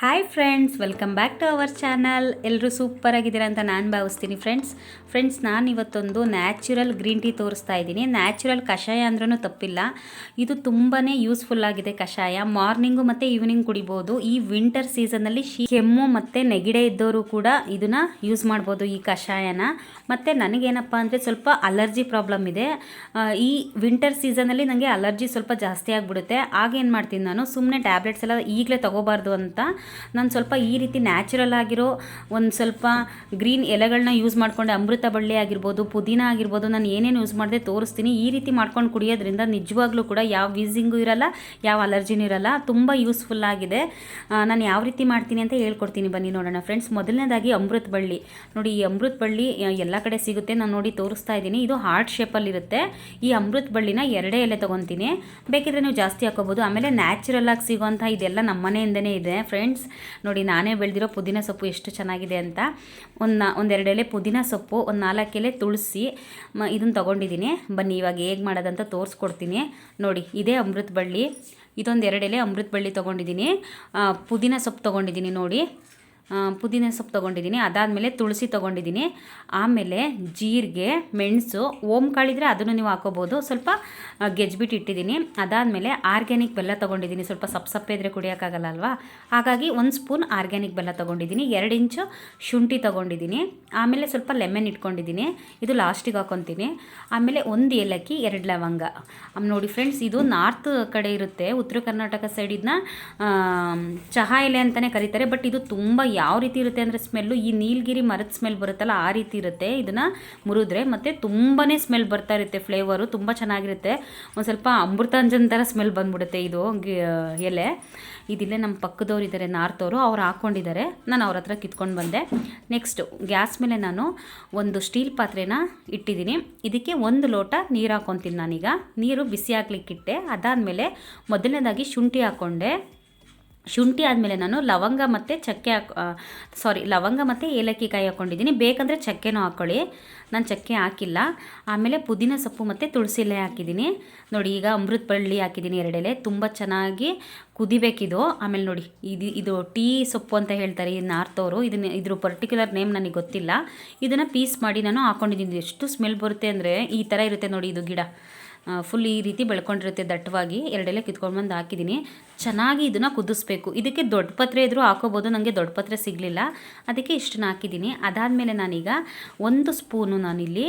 Hi friends welcome back to our channel ಎಲ್ಲರೂ super ಆಗಿದ್ದೀರಾ ಅಂತ ನಾನು ಭಾವಿಸ್ತೀನಿ ಫ್ರೆಂಡ್ಸ್ ಫ್ರೆಂಡ್ಸ್ ನಾನು ಇವತ್ತೊಂದು ನ್ಯಾಚುರಲ್ ಗ್ರೀನ್ ಟೀ ತೋರಿಸ್ತಾ ಇದ್ದೀನಿ. ನ್ಯಾಚುರಲ್ ಕಷಾಯ ಅಂದ್ರೂ ತಪ್ಪಿಲ್ಲ. ಇದು ತುಂಬಾ ಯೂಸ್ಫುಲ್ ಆಗಿದೆ ಕಷಾಯ. ಮಾರ್ನಿಂಗು ಮತ್ತು ಈವ್ನಿಂಗ್ ಕುಡಿಬೋದು. ಈ ವಿಂಟರ್ ಸೀಸನಲ್ಲಿ ಕೆಮ್ಮು ಮತ್ತು ನೆಗಡೆ ಇದ್ದವರು ಕೂಡ ಇದನ್ನು ಯೂಸ್ ಮಾಡ್ಬೋದು ಈ ಕಷಾಯನ. ಮತ್ತು ನನಗೇನಪ್ಪ ಅಂದರೆ ಸ್ವಲ್ಪ ಅಲರ್ಜಿ ಪ್ರಾಬ್ಲಮ್ ಇದೆ. ಈ ವಿಂಟರ್ ಸೀಸನಲ್ಲಿ ನನಗೆ ಅಲರ್ಜಿ ಸ್ವಲ್ಪ ಜಾಸ್ತಿ ಆಗಿಬಿಡುತ್ತೆ. ಆಗೇನು ಮಾಡ್ತೀನಿ ನಾನು? ಸುಮ್ಮನೆ ಟ್ಯಾಬ್ಲೆಟ್ಸ್ ಎಲ್ಲ ಈಗಲೇ ತೊಗೋಬಾರ್ದು ಅಂತ ನಾನು ಸ್ವಲ್ಪ ಈ ರೀತಿ ನ್ಯಾಚುರಲ್ ಆಗಿರೋ ಒಂದು ಸ್ವಲ್ಪ ಗ್ರೀನ್ ಎಲೆಗಳನ್ನ ಯೂಸ್ ಮಾಡ್ಕೊಂಡೆ. ಅಮೃತ ಬಳ್ಳಿ ಆಗಿರ್ಬೋದು, ಪುದೀನ ಆಗಿರ್ಬೋದು, ನಾನು ಏನೇನು ಯೂಸ್ ಮಾಡಿದೆ ತೋರಿಸ್ತೀನಿ. ಈ ರೀತಿ ಮಾಡ್ಕೊಂಡು ಕುಡಿಯೋದ್ರಿಂದ ನಿಜವಾಗ್ಲೂ ಕೂಡ ಯಾವ ವೀಸಿಂಗು ಇರಲ್ಲ, ಯಾವ ಅಲರ್ಜಿನೂ ಇರಲ್ಲ, ತುಂಬ ಯೂಸ್ಫುಲ್ ಆಗಿದೆ. ನಾನು ಯಾವ ರೀತಿ ಮಾಡ್ತೀನಿ ಅಂತ ಹೇಳ್ಕೊಡ್ತೀನಿ. ಬನ್ನಿ ನೋಡೋಣ ಫ್ರೆಂಡ್ಸ್ ಮೊದಲನೇದಾಗಿ ಅಮೃತ ಬಳ್ಳಿ. ನೋಡಿ, ಈ ಅಮೃತ ಬಳ್ಳಿ ಎಲ್ಲ ಕಡೆ ಸಿಗುತ್ತೆ. ನಾನು ನೋಡಿ ತೋರಿಸ್ತಾ ಇದ್ದೀನಿ. ಇದು ಹಾರ್ಟ್ ಶೇಪಲ್ಲಿರುತ್ತೆ ಈ ಅಮೃತ ಬಳ್ಳಿನ ಎರಡೇ ಎಲೆ ತೊಗೊತೀನಿ. ಬೇಕಿದ್ರೆ ನೀವು ಜಾಸ್ತಿ ಹಾಕೋಬೋದು. ಆಮೇಲೆ ನ್ಯಾಚುರಲ್ ಆಗಿ ಸಿಗೋಂಥ ಇದೆಲ್ಲ ನಮ್ಮ ಮನೆಯಿಂದನೇ ಇದೆ. ಫ್ರೆಂಡ್ಸ್ ನೋಡಿ ನಾನೇ ಬೆಳೆದಿರೋ ಪುದೀನ ಸೊಪ್ಪು ಎಷ್ಟು ಚೆನ್ನಾಗಿದೆ ಅಂತ. ಒಂದು ಒಂದೆರಡು ಎಲೆ ಪುದೀನ ಸೊಪ್ಪು, ಒಂದು ನಾಲ್ಕು ಎಲೆ ತುಳಸಿ ಇದನ್ನು ತೊಗೊಂಡಿದ್ದೀನಿ ಬನ್ನಿ, ಇವಾಗ ಹೇಗೆ ಮಾಡೋದಂತ ತೋರಿಸ್ಕೊಡ್ತೀನಿ. ನೋಡಿ, ಇದೇ ಅಮೃತ ಬಳ್ಳಿ ಇದೊಂದು ಎರಡೆಲೆ ಅಮೃತ ಬಳ್ಳಿ ತೊಗೊಂಡಿದ್ದೀನಿ ಪುದೀನ ಸೊಪ್ಪು ತೊಗೊಂಡಿದ್ದೀನಿ ನೋಡಿ. ಪುದೀನ ಸೊಪ್ಪು ತೊಗೊಂಡಿದ್ದೀನಿ. ಅದಾದಮೇಲೆ ತುಳಸಿ ತೊಗೊಂಡಿದ್ದೀನಿ. ಆಮೇಲೆ ಜೀರಿಗೆ, ಮೆಣಸು ಓಮ್ ಕಾಳಿದ್ರೆ ಅದನ್ನು ನೀವು ಹಾಕೋಬೋದು. ಸ್ವಲ್ಪ ಗೆಜ್ಬಿಟ್ಟು ಇಟ್ಟಿದ್ದೀನಿ. ಅದಾದಮೇಲೆ ಆರ್ಗ್ಯಾನಿಕ್ ಬೆಲ್ಲ ತೊಗೊಂಡಿದ್ದೀನಿ. ಸ್ವಲ್ಪ ಸಪ್ ಸಪ್ಪೆ ಇದ್ರೆ ಕುಡಿಯೋಕ್ಕಾಗಲ್ಲ ಅಲ್ವಾ? ಹಾಗಾಗಿ ಒಂದು ಸ್ಪೂನ್ ಆರ್ಗ್ಯಾನಿಕ್ ಬೆಲ್ಲ ತೊಗೊಂಡಿದ್ದೀನಿ. ಎರಡು ಇಂಚು ಶುಂಠಿ ತೊಗೊಂಡಿದ್ದೀನಿ. ಆಮೇಲೆ ಸ್ವಲ್ಪ ಲೆಮನ್ ಇಟ್ಕೊಂಡಿದ್ದೀನಿ. ಇದು ಲಾಸ್ಟಿಗೆ ಹಾಕೊತೀನಿ. ಆಮೇಲೆ ಒಂದು ಏಲಕ್ಕಿ, ಎರಡು ಲವಂಗ. ನೋಡಿ ಫ್ರೆಂಡ್ಸ್, ಇದು ನಾರ್ತ್ ಕಡೆ ಇರುತ್ತೆ. ಉತ್ತರ ಕರ್ನಾಟಕ ಸೈಡ್ ಇದನ್ನ ಚಹಾ ಎಲೆ ಅಂತಲೇ ಕರೀತಾರೆ. ಬಟ್ ಇದು ತುಂಬ ಯಾವ ರೀತಿ ಇರುತ್ತೆ ಅಂದರೆ ಸ್ಮೆಲ್ಲು, ಈ ನೀಲಗಿರಿ ಮರದ ಸ್ಮೆಲ್ ಬರುತ್ತಲ್ಲ ಆ ರೀತಿ ಇರುತ್ತೆ. ಇದನ್ನು ಮುರಿದ್ರೆ ಮತ್ತು ತುಂಬಾ ಸ್ಮೆಲ್ ಬರ್ತಾ ಇರುತ್ತೆ ಫ್ಲೇವರು, ತುಂಬ ಚೆನ್ನಾಗಿರುತ್ತೆ. ಒಂದು ಸ್ವಲ್ಪ ಅಮೃತಾಂಜನ್ ಥರ ಸ್ಮೆಲ್ ಬಂದ್ಬಿಡುತ್ತೆ ಇದು ಎಲೆ. ಇದಿಲ್ಲೇ ನಮ್ಮ ಪಕ್ಕದವ್ರು ಇದ್ದಾರೆ ನಾರ್ತವರು, ಅವ್ರು ಹಾಕ್ಕೊಂಡಿದ್ದಾರೆ ನಾನು ಅವ್ರ ಹತ್ರ ಕಿತ್ಕೊಂಡು ಬಂದೆ. ನೆಕ್ಸ್ಟು, ಗ್ಯಾಸ್ ಮೇಲೆ ನಾನು ಒಂದು ಸ್ಟೀಲ್ ಪಾತ್ರೆನ ಇಟ್ಟಿದ್ದೀನಿ. ಇದಕ್ಕೆ ಒಂದು ಲೋಟ ನೀರು ಹಾಕ್ಕೊತೀನಿ ನಾನೀಗ. ನೀರು ಬಿಸಿ ಹಾಕ್ಲಿಕ್ಕಿಟ್ಟೆ ಅದಾದಮೇಲೆ ಮೊದಲನೇದಾಗಿ ಶುಂಠಿ ಹಾಕ್ಕೊಂಡೆ ಶುಂಠಿ ಆದಮೇಲೆ ನಾನು ಲವಂಗ ಮತ್ತು ಚಕ್ಕೆ ಹಾಕ್ ಸಾರಿ ಲವಂಗ ಮತ್ತು ಏಲಕ್ಕಿ ಕಾಯಿ ಹಾಕ್ಕೊಂಡಿದ್ದೀನಿ ಬೇಕಂದರೆ ಚಕ್ಕೆನೂ ಹಾಕ್ಕೊಳ್ಳಿ ನಾನು ಚಕ್ಕೆ ಹಾಕಿಲ್ಲ. ಆಮೇಲೆ ಪುದೀನ ಸೊಪ್ಪು ಮತ್ತು ತುಳಸಿ ಎಲೆ ಹಾಕಿದ್ದೀನಿ. ನೋಡಿ, ಈಗ ಅಮೃತ ಬಳ್ಳಿ ಹಾಕಿದ್ದೀನಿ ಎರಡೆಲೆ. ತುಂಬ ಚೆನ್ನಾಗಿ ಕುದಿಬೇಕಿದು. ಆಮೇಲೆ ನೋಡಿ, ಇದು ಇದು ಟೀ ಸೊಪ್ಪು ಅಂತ ಹೇಳ್ತಾರೆ ಈ ನಾರ್ತವರು. ಇದನ್ನ, ಇದ್ರ ಪರ್ಟಿಕ್ಯುಲರ್ ನೇಮ್ ನನಗೆ ಗೊತ್ತಿಲ್ಲ. ಇದನ್ನು ಪೀಸ್ ಮಾಡಿ ನಾನು ಹಾಕ್ಕೊಂಡಿದ್ದೀನಿ ಎಷ್ಟು ಸ್ಮೆಲ್ ಬರುತ್ತೆ ಅಂದರೆ ಈ ಥರ ಇರುತ್ತೆ ನೋಡಿ ಇದು ಗಿಡ. ಫುಲ್ ಈ ರೀತಿ ಬೆಳ್ಕೊಂಡಿರುತ್ತೆ, ದಟ್ಟವಾಗಿ. ಎರಡೆಲ್ಲ ಕಿತ್ಕೊಂಡು ಬಂದು ಹಾಕಿದ್ದೀನಿ ಚೆನ್ನಾಗಿ ಇದನ್ನು ಕುದಿಸ್ಬೇಕು. ಇದಕ್ಕೆ ದೊಡ್ಡ ಪತ್ರೆ ಇದ್ದರೂ ಹಾಕೋಬೋದು ನನಗೆ ದೊಡ್ಡ ಪತ್ರೆ ಸಿಗಲಿಲ್ಲ. ಅದಕ್ಕೆ ಇಷ್ಟನ್ನು ಹಾಕಿದ್ದೀನಿ ಅದಾದಮೇಲೆ ನಾನೀಗ ಒಂದು ಸ್ಪೂನು ನಾನಿಲ್ಲಿ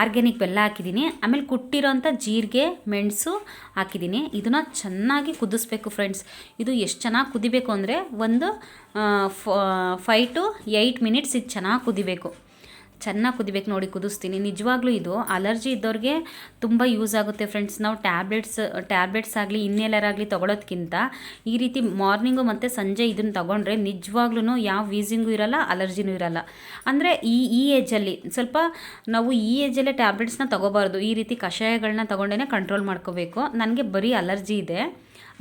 ಆರ್ಗ್ಯಾನಿಕ್ ಬೆಲ್ಲ ಹಾಕಿದ್ದೀನಿ ಆಮೇಲೆ ಕುಟ್ಟಿರೋಂಥ ಜೀರಿಗೆ, ಮೆಣಸು ಹಾಕಿದ್ದೀನಿ ಇದನ್ನು ಚೆನ್ನಾಗಿ ಕುದಿಸ್ಬೇಕು ಫ್ರೆಂಡ್ಸ್ ಇದು ಎಷ್ಟು ಚೆನ್ನಾಗಿ ಕುದಿಬೇಕು ಅಂದರೆ ಒಂದು ಫೈ ಟು ಏಯ್ಟ್ ಮಿನಿಟ್ಸ್ ಇದು ಚೆನ್ನಾಗಿ ಕುದಿಬೇಕು. ಚೆನ್ನಾಗಿ ಕುದಿಬೇಕು ನೋಡಿ, ಕುದಿಸ್ತೀನಿ. ನಿಜವಾಗ್ಲೂ ಇದು ಅಲರ್ಜಿ ಇದ್ದವ್ರಿಗೆ ತುಂಬ ಯೂಸ್ ಆಗುತ್ತೆ ಫ್ರೆಂಡ್ಸ್ ನಾವು ಟ್ಯಾಬ್ಲೆಟ್ಸ್ ಟ್ಯಾಬ್ಲೆಟ್ಸ್ ಆಗಲಿ ಇನ್ನೆಲ್ಲರಾಗಲಿ ಆಗಲಿ ಈ ರೀತಿ ಮಾರ್ನಿಂಗು ಮತ್ತು ಸಂಜೆ ಇದನ್ನು ತೊಗೊಂಡ್ರೆ ನಿಜವಾಗ್ಲೂ ಯಾವ ವೀಸಿಂಗು ಇರಲ್ಲ ಅಲರ್ಜಿನೂ ಇರಲ್ಲ. ಅಂದರೆ ಈ ಈ ಏಜಲ್ಲಿ ಸ್ವಲ್ಪ ನಾವು ಈ ಏಜಲ್ಲೇ ಟ್ಯಾಬ್ಲೆಟ್ಸ್ನ ತೊಗೋಬಾರ್ದು. ಈ ರೀತಿ ಕಷಾಯಗಳನ್ನ ತೊಗೊಂಡೇ ಕಂಟ್ರೋಲ್ ಮಾಡ್ಕೋಬೇಕು. ನನಗೆ ಬರೀ ಅಲರ್ಜಿ ಇದೆ.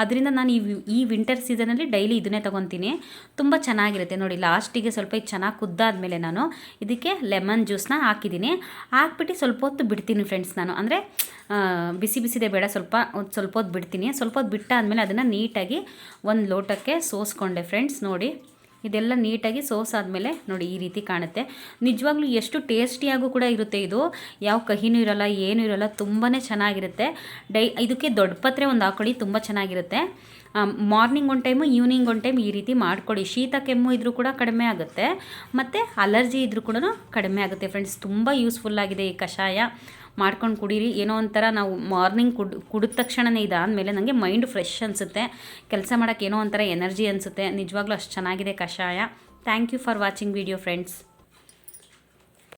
ಅದರಿಂದ ನಾನು ಈ ಈ ವಿಂಟರ್ ಸೀಸನಲ್ಲಿ ಡೈಲಿ ಇದನ್ನೇ ತೊಗೊತೀನಿ. ತುಂಬ ಚೆನ್ನಾಗಿರುತ್ತೆ ನೋಡಿ ಲಾಸ್ಟಿಗೆ ಸ್ವಲ್ಪ ಇದು ಚೆನ್ನಾಗಿ ಕುದ್ದಾದ್ಮೇಲೆ ನಾನು ಇದಕ್ಕೆ ಲೆಮನ್ ಜ್ಯೂಸ್ನ ಹಾಕಿದ್ದೀನಿ. ಹಾಕ್ಬಿಟ್ಟು ಸ್ವಲ್ಪ ಹೊತ್ತು ಬಿಡ್ತೀನಿ ಫ್ರೆಂಡ್ಸ್ ನಾನು. ಅಂದರೆ ಬಿಸಿ ಬಿಸಿದೆ ಬೇಡ, ಸ್ವಲ್ಪ ಸ್ವಲ್ಪ ಹೊತ್ತು ಬಿಡ್ತೀನಿ. ಸ್ವಲ್ಪ ಹೊತ್ತು ಬಿಟ್ಟಾದಮೇಲೆ ಅದನ್ನು ನೀಟಾಗಿ ಒಂದು ಲೋಟಕ್ಕೆ ಸೋಸ್ಕೊಂಡೆ ಫ್ರೆಂಡ್ಸ್ ನೋಡಿ. ಇದೆಲ್ಲ ನೀಟಾಗಿ ಸೋಸ್ ಆದಮೇಲೆ ನೋಡಿ ಈ ರೀತಿ ಕಾಣುತ್ತೆ. ನಿಜವಾಗ್ಲೂ ಎಷ್ಟು ಟೇಸ್ಟಿಯಾಗೂ ಕೂಡ ಇರುತ್ತೆ ಇದು. ಯಾವ ಕಹಿನೂ ಇರಲ್ಲ, ಏನೂ ಇರಲ್ಲ ತುಂಬಾ ಚೆನ್ನಾಗಿರುತ್ತೆ. ಡೈ, ಇದಕ್ಕೆ ದೊಡ್ಡ ಪತ್ರೆ ಒಂದು ಹಾಕೊಳ್ಳಿ, ತುಂಬ ಚೆನ್ನಾಗಿರುತ್ತೆ. ಮಾರ್ನಿಂಗ್ ಒಂದು ಟೈಮು ಈವ್ನಿಂಗ್ ಒಂದು ಟೈಮ್ ಈ ರೀತಿ ಮಾಡಿಕೊಡಿ. ಶೀತ, ಕೆಮ್ಮು ಇದ್ರೂ ಕೂಡ ಕಡಿಮೆ ಆಗುತ್ತೆ. ಮತ್ತು ಅಲರ್ಜಿ ಇದ್ರೂ ಕೂಡ ಕಡಿಮೆ ಆಗುತ್ತೆ ಫ್ರೆಂಡ್ಸ್ ತುಂಬ ಯೂಸ್ಫುಲ್ ಆಗಿದೆ ಈ ಕಷಾಯ. ಮಾಡ್ಕೊಂಡು ಕುಡೀರಿ. ಏನೋ ಒಂಥರ ನಾವು ಮಾರ್ನಿಂಗ್ ಕುಡ್, ಕುಡಿದ ತಕ್ಷಣವೇ ಇದಾದಮೇಲೆ ನನಗೆ ಮೈಂಡ್ ಫ್ರೆಶ್ ಅನಿಸುತ್ತೆ. ಕೆಲಸ ಮಾಡೋಕ್ಕೆ ಏನೋ ಒಂಥರ ಎನರ್ಜಿ ಅನಿಸುತ್ತೆ. ನಿಜವಾಗ್ಲೂ ಅಷ್ಟು ಚೆನ್ನಾಗಿದೆ ಕಷಾಯ. Thank you for watching video friends